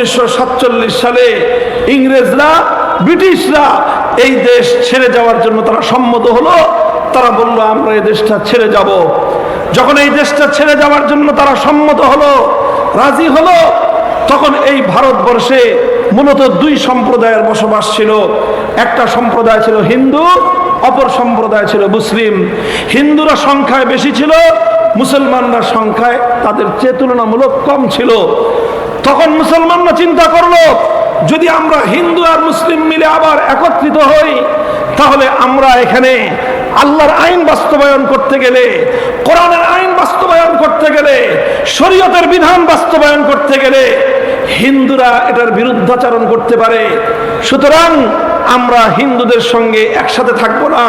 উনিশশো সালে ইংরেজরা, ব্রিটিশরা এই দেশ ছেড়ে যাওয়ার জন্য তারা সম্মত হলো। তারা বলল, আমরা এই দেশটা ছেড়ে যাব। যখন এই দেশটা ছেড়ে যাওয়ার জন্য তারা সম্মত হলো, রাজি হলো, তখন এই ভারতবর্ষে মূলত দুই সম্প্রদায়ের বসবাস ছিল। একটা সম্প্রদায় ছিল হিন্দু, অপর সম্প্রদায় ছিল মুসলিম। হিন্দুরা সংখ্যায় বেশি ছিল, মুসলমানরা সংখ্যায় তাদের চেয়ে তুলনামূলক কম ছিল। তখন মুসলমানরা চিন্তা করল, যদি আমরা হিন্দু আর মুসলিম মিলে আবার একত্রিত হই, তাহলে আমরা এখানে আল্লাহর আইন বাস্তবায়ন করতে গেলে, কোরআনের আইন বাস্তবায়ন করতে গেলে, শরীয়তের বিধান বাস্তবায়ন করতে গেলে হিন্দুরা এটার বিরুদ্ধাচরণ করতে পারে। সুতরাং আমরা হিন্দুদের সঙ্গে একসাথে থাকব না।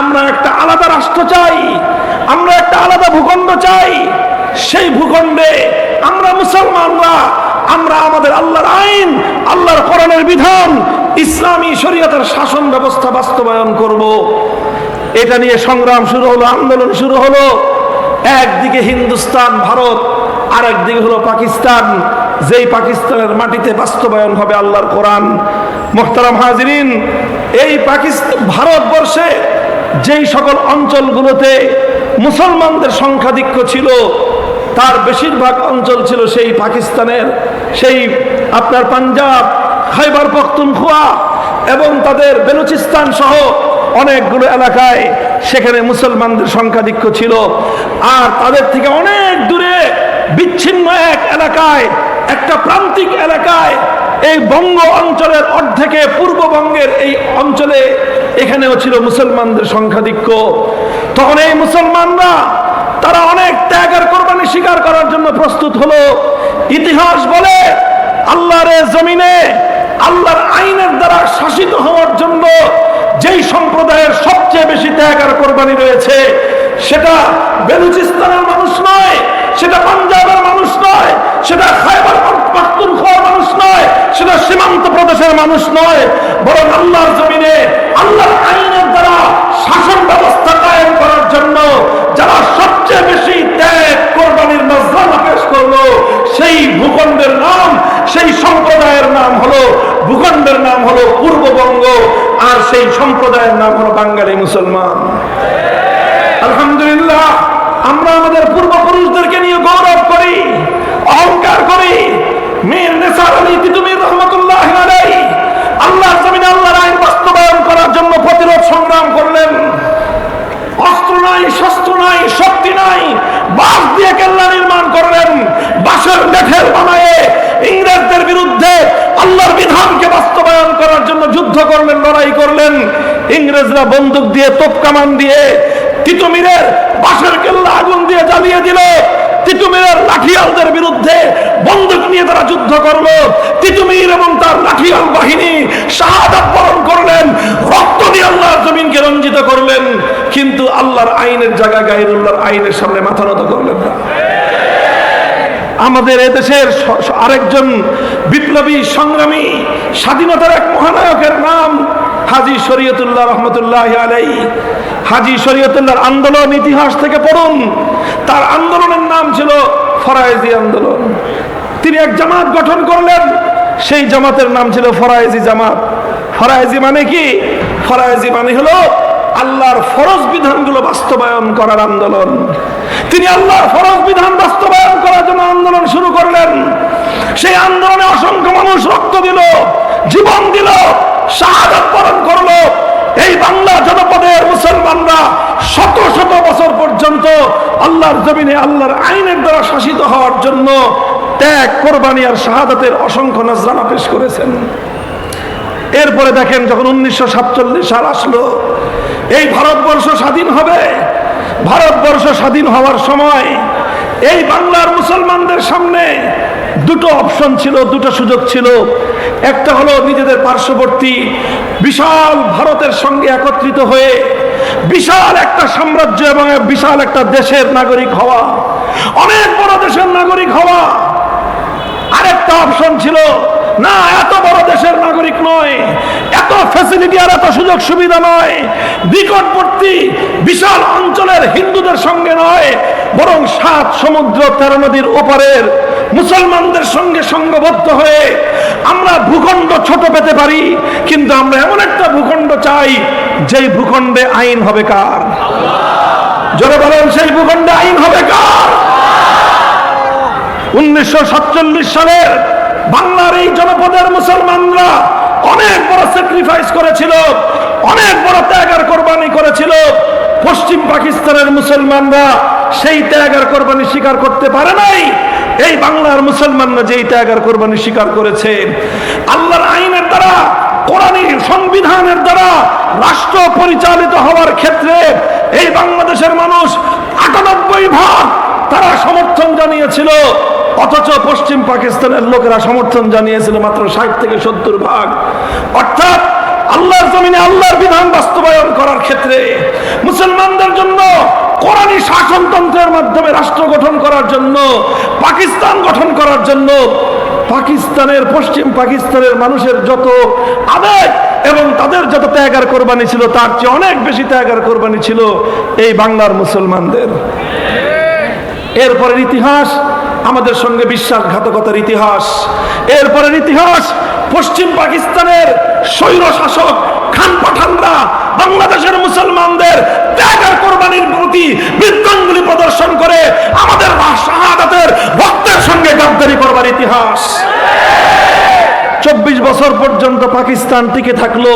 আমরা একটা আলাদা রাষ্ট্র চাই, আমরা একটা আলাদা ভূখণ্ড চাই। সেই ভূখণ্ডে আমরা মুসলমানরা, আমরা আমাদের আল্লাহর আইন, আল্লাহর কোরআনের বিধান, ইসলামী শরীয়তের শাসন ব্যবস্থা বাস্তবায়ন করব। এটা নিয়ে সংগ্রাম শুরু হলো, আন্দোলন শুরু হলো। একদিকে হিন্দুস্তান, ভারত আর একদিকে হলো পাকিস্তান। যেই পাকিস্তানের মাটিতে বাস্তবায়ন হবে আল্লাহর কোরআন। মোহতারাম হাজরিন, এই পাকিস্তান, ভারতবর্ষে যেই সকল অঞ্চলগুলোতে মুসলমানদের সংখ্যাধিক্য ছিল তার বেশিরভাগ অঞ্চল ছিল সেই পাকিস্তানের, সেই আপনার পাঞ্জাব, খাইবার পখতুনখোয়া এবং তাদের বেলুচিস্তান সহ অনেকগুলো এলাকায় সেখানে মুসলমানদের সংখ্যাধিক্য ছিল। আর তাদের থেকে অনেক দূরে বিচ্ছিন্ন এক এলাকায়, একটা প্রান্তিক এলাকায় এই বঙ্গ অঞ্চলের অর্ধেকে পূর্ববঙ্গের এই অঞ্চলে এখানেও ছিল মুসলমানদের সংখ্যাধিক্য তখন এই মুসলমানরা, তারা অনেক ত্যাগের কোরবানি স্বীকার করার জন্য প্রস্তুত হলো। ইতিহাস বলে আল্লাহর জমিনে আল্লাহর আইনের দ্বারা শাসিত হওয়ার জন্য যেই সম্প্রদায়ের সবচেয়ে বেশি ত্যাগ আর কোরবানি রয়েছে, সেটা বেলুচিস্তানের মানুষ নয়, সেটা পাঞ্জাবের মানুষ নয়, সেটা খাইবার পাখতুনখোয়ার মানুষ নয়, সেটা সীমান্ত প্রদেশের মানুষ নয়, বরং আল্লাহর জমিনে আল্লাহর আইনের দ্বারা শাসন ব্যবস্থা কায়েম করার জন্য যারা করল সেই ভূখণ্ডের নাম, সেই সম্প্রদায়ের নাম হলো, ভূখণ্ডের নাম হলো পূর্ববঙ্গ, আর সেই সম্প্রদায়ের নাম হলো বাঙালি মুসলমান। আলহামদুলিল্লাহ, আমরা আমাদের পূর্বপুরুষদেরকে নিয়ে গৌরব করি, অহংকার করি। মীর করার জন্য প্রতিরোধ সংগ্রাম করলেন। অস্ত্র নাই, শস্ত্র নাই, শক্তি নাই, বাঁশ দিয়ে কেল্লা মেঠের বানায়ে ইংরেজদের বিরুদ্ধে আল্লাহর বিধানকে বাস্তবায়ন করার জন্য যুদ্ধ করলেন, লড়াই করলেন। ইংরেজরা বন্দুক দিয়ে তোপ কামান দিয়ে তিতুমিরের বাঁশের কেল্লা আগুন দিয়ে জ্বালিয়ে দিল। তিতুমিরের লাঠিয়ালদের বিরুদ্ধে বন্দুক নিয়ে তারা যুদ্ধ করল। তিতুমির এবং তার লাঠিয়াল বাহিনী শাহাদাত বরণ করলেন। রক্ত দিয়ে আল্লাহর জমিনকে রঞ্জিত করলেন। কিন্তু আল্লাহর আইনের জায়গায় গাইরুল্লাহর আইনের সামনে মাথা নত করলেন না। আমাদের এদেশের আরেকজন বিপ্লবী, সংগ্রামী, স্বাধীনতার এক মহানায়কের নাম হাজি শরীয়তুল্লাহ রহমতুল্লাহ আলাই হাজি শরীয়তুল্লাহর আন্দোলন ইতিহাস থেকে পড়ুন। তার আন্দোলনের নাম ছিল ফরায়েজি আন্দোলন। তিনি এক জামাত গঠন করলেন। সেই জামাতের নাম ছিল ফরায়েজি জামাত। ফরায়েজি মানে কি? ফরায়েজি মানে হলো আল্লাহর ফরজ বিধানগুলো বাস্তবায়ন করার আন্দোলন। তিনি আল্লাহর ফরজ বিধান বাস্তবায়ন করার জন্য আন্দোলন শুরু করলেন। সেই আন্দোলনে অসংখ্য মানুষ রক্ত দিল, জীবন দিল, শাহাদাত বরণ করল। এই বাংলা জনপদের মুসলমানরা শত শত বছর পর্যন্ত আল্লাহর জমিনে আল্লাহর আইনের দ্বারা শাসিত হওয়ার জন্য ত্যাগ, কোরবানি আর শাহাদাতের অসংখ্য নজরানা পেশ করেছেন। এরপরে দেখেন যখন উনিশশো সাতচল্লিশ সাল আসলো এই ভারতবর্ষ স্বাধীন হবে। ভারতবর্ষ স্বাধীন হওয়ার সময় এই বাংলার মুসলমানদের সামনে দুটো অপশন ছিল, দুটো সুযোগ ছিল। একটা হলো নিজেদের পার্শ্ববর্তী বিশাল ভারতের সঙ্গে একত্রিত হয়ে বিশাল একটা সাম্রাজ্য এবং বিশাল একটা দেশের নাগরিক হওয়া। অনেক বড় দেশের নাগরিক হওয়া। আরেকটা অপশন ছিল না, এত বড় দেশের নাগরিক নয়, এত ফ্যাসিলিটি আর এত সুযোগ সুবিধা নয়, নিকটবর্তী বিশাল অঞ্চলের হিন্দুদের সঙ্গে নয়, বরং সাত সমুদ্র তেরো নদীর ওপারের মুসলমানদের সঙ্গে সঙ্গবদ্ধ হয়ে আমরা ভূখণ্ড ছোট পেতে পারি, কিন্তু আমরা এমন একটা ভূখণ্ড চাই, যেই ভূখণ্ডে আইন হবে কার? জোরে বলেন, সেই ভূখণ্ডে আইন হবে কার? উনিশশো সাতচল্লিশ সালের বাংলার এই জনপদের মুসলমানরা অনেক বড় স্যাক্রিফাইস করেছিল, অনেক বড় ত্যাগ আর কোরবানি করেছিল। পশ্চিম পাকিস্তানের মুসলমানরা সেই ত্যাগ আর কোরবানি স্বীকার করতে পারে নাই। এই বাংলার মুসলমানরা যেই ত্যাগ আর কোরবানি স্বীকার করেছে, আল্লাহর আইনের দ্বারা কোরআনী সংবিধানের দ্বারা রাষ্ট্র পরিচালিত হওয়ার ক্ষেত্রে এই বাংলাদেশের মানুষ আটানব্বই ভাগ তারা সমর্থন জানিয়েছিল, অথচ পশ্চিম পাকিস্তানের লোকেরা সমর্থন জানিয়েছিল মাত্র ষাট থেকে সত্তর ভাগ। অর্থাৎ আল্লাহর জমিনে আল্লাহর বিধান বাস্তবায়ন করার ক্ষেত্রে মুসলমানদের জন্য কোরআনী শাসনতন্ত্রের মাধ্যমে রাষ্ট্র গঠন করার জন্য, পাকিস্তান গঠন করার জন্য পাকিস্তানের, পশ্চিম পাকিস্তানের মানুষের যত আবেগ এবং তাদের যত ত্যাগার কোরবানি ছিল, তার চেয়ে অনেক বেশি ত্যাগার কোরবানি ছিল এই বাংলার মুসলমানদের। এরপরের ইতিহাস, আমাদের সঙ্গে বিশ্বাসঘাতকতার ইতিহাস। এরপরের ইতিহাস, পশ্চিম পাকিস্তানের স্বৈর শাসক খান পাঠানরা বাংলাদেশের মুসলমানদের ত্যাগের কোরবানির প্রতি বৃত্তাঙ্গুলি প্রদর্শন করে আমাদের শাহাদাতের ভক্তের সঙ্গে গাদ্দারি করবার ইতিহাস। চব্বিশ বছর পর্যন্ত পাকিস্তান টিকে থাকল।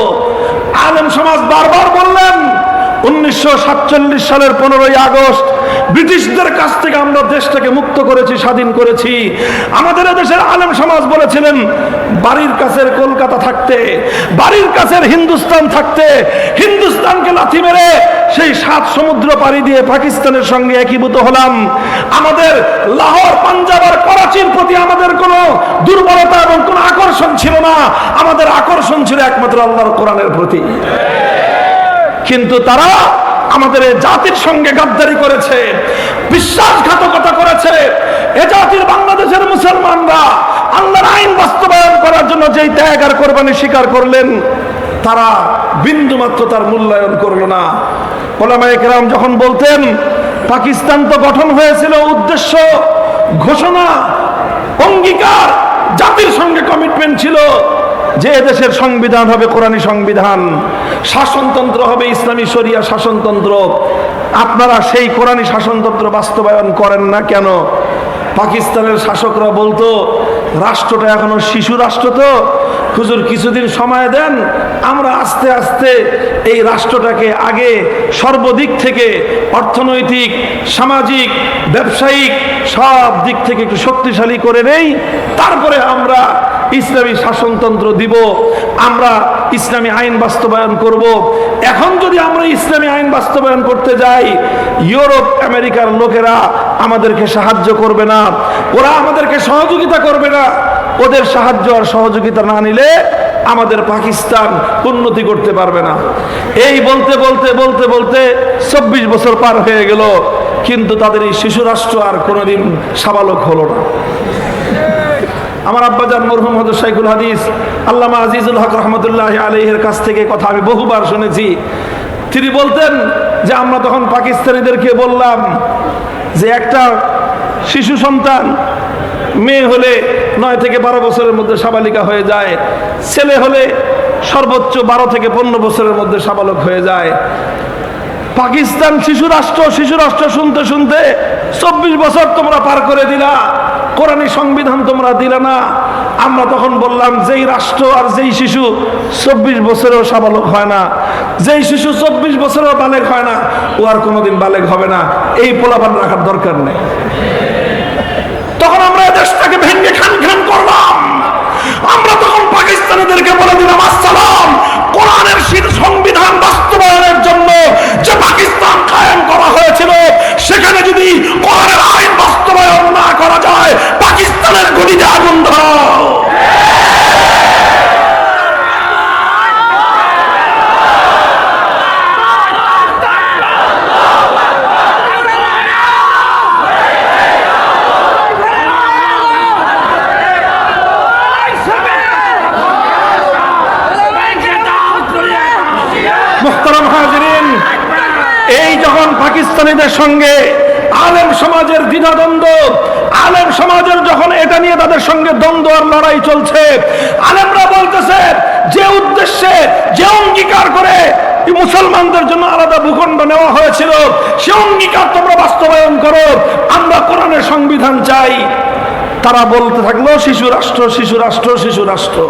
আলেম সমাজ বারবার বললেন, উনিশশো সাতচল্লিশ সালের পনেরোই আগস্ট ব্রিটিশদের কাছ থেকে আমরা দেশটাকে মুক্ত করেছি, স্বাধীন করেছি। আমাদের দেশের আলেম সমাজ বলেছিলেন, বাড়ির কাছের কলকাতা থাকতে, বাড়ির কাছের হিন্দুস্তান থাকতে, হিন্দুস্তানকে লাথি মেরে সেই সাত সমুদ্র পাড়ি দিয়ে পাকিস্তানের সঙ্গে একীভূত হলাম। আমাদের লাহোর, পাঞ্জাব আর করাচির প্রতি আমাদের কোনো দুর্বলতা এবং কোনো আকর্ষণ ছিল না। আমাদের আকর্ষণ ছিল একমাত্র আল্লাহর কোরআনের প্রতি। কিন্তু তারা আমাদের জাতির সঙ্গে গাদ্দারি করেছে, বিশ্বাসঘাতকতা করেছে। এ জাতির বাংলাদেশের মুসলমানরা আল্লাহর আইন বাস্তবায়ন করার জন্য যেই ত্যাগ আর কোরবানি স্বীকার করলেন, তারা বিন্দু মাত্র তার মূল্যায়ন করল না। ওলামায়ে কেরাম যখন বলতেন, পাকিস্তান তো গঠন হয়েছিল উদ্দেশ্য, ঘোষণা, অঙ্গীকার, জাতির সঙ্গে কমিটমেন্ট ছিল যে দেশের সংবিধান হবে কোরআনী সংবিধান, শাসনতন্ত্র হবে ইসলামী শরিয়া শাসনতন্ত্র। আপনারা সেই কোরআনী শাসনতন্ত্র বাস্তবায়ন করেন না কেন? পাকিস্তানের শাসকরা বলতো, রাষ্ট্রটা এখনও শিশু রাষ্ট্র তো। হুজুর, কিছুদিন সময় দেন, আমরা আস্তে আস্তে এই রাষ্ট্রটাকে আগে সর্বদিক থেকে অর্থনৈতিক, সামাজিক, ব্যবসায়িক সব দিক থেকে একটু শক্তিশালী করে নেই। তারপরে আমরা ইসলামী শাসনতন্ত্র দিব, আমরা ইসলামী আইন বাস্তবায়ন করব। এখন যদি আমরা ইসলামী আইন বাস্তবায়ন করতে যাই, ইউরোপ, আমেরিকার লোকেরা আমাদেরকে সাহায্য করবে না। ওরা আমাদেরকে সহযোগিতা করবে না। ওদের সাহায্য আর সহযোগিতা না নিলে আমাদের পাকিস্তান উন্নতি করতে পারবে না। এই বলতে বলতে বলতে বলতে চব্বিশ বছর পার হয়ে গেল, কিন্তু তাদের এই শিশু রাষ্ট্র আর কোনোদিন সাবালক হলো না। আমার আব্বাজান মরহুম হজর শাইখুল হাদিস, আল্লামা আজিজুল হক রহমতুল্লাহ আলহের কাছ থেকে কথা আমি বহুবার শুনেছি। তিনি বলতেন যে, আমরা তখন পাকিস্তানিদেরকে বললাম যে, একটা শিশু সন্তান মেয়ে হলে নয় থেকে বারো বছরের মধ্যে সাবালিকা হয়ে যায়, ছেলে হলে সর্বোচ্চ বারো থেকে পনেরো বছরের মধ্যে সাবালক হয়ে যায়। পাকিস্তান শিশু রাষ্ট্র শিশু রাষ্ট্র শুনতে শুনতে চব্বিশ বছর তোমরা পার করে দিলা। কোরআনী সংবিধান তোমরা দিলে না। আমরা তখন বললাম, যেই রাষ্ট্র আর যেই শিশু চব্বিশ বছরেও সাবালক হয় না, যেই শিশু চব্বিশ বছরেও বালেক হয় না, ও আর কোনোদিন বালেক হবে না। এই পোলাপান রাখার দরকার নেই। তখন আমরা দেশটাকে ভেঙে খান খান করলাম। আমরা তখন পাকিস্তানিদেরকে বলে দিলাম, আসসালাম, কোরআনের সংবিধান বাস্তবায়নের জন্য যে পাকিস্তান কায়েম করা হয়েছিল সেখানে যদি কোরআনের আইন বাস্তবায়ন না করা যায় পাকিস্তানের গদিতে আগুন ধরাও পাকিস্তানিদের সঙ্গে আলেম সমাজের দ্বিধাদ্বন্দ্ব, আলেম সমাজের যখন এটা নিয়ে তাদের সঙ্গে দ্বন্দ্ব আর লড়াই চলছে, আলেমরা বলতেছে যে উদ্দেশ্যে, যে অঙ্গীকার করে মুসলমানদের জন্য আলাদা ভূখণ্ড নেওয়া হয়েছিল, সে অঙ্গীকার তোমরা বাস্তবায়ন করো, আমরা কোরআনের সংবিধান চাই। তারা বলতে থাকল, শিশু রাষ্ট্র শিশু রাষ্ট্র শিশু রাষ্ট্র।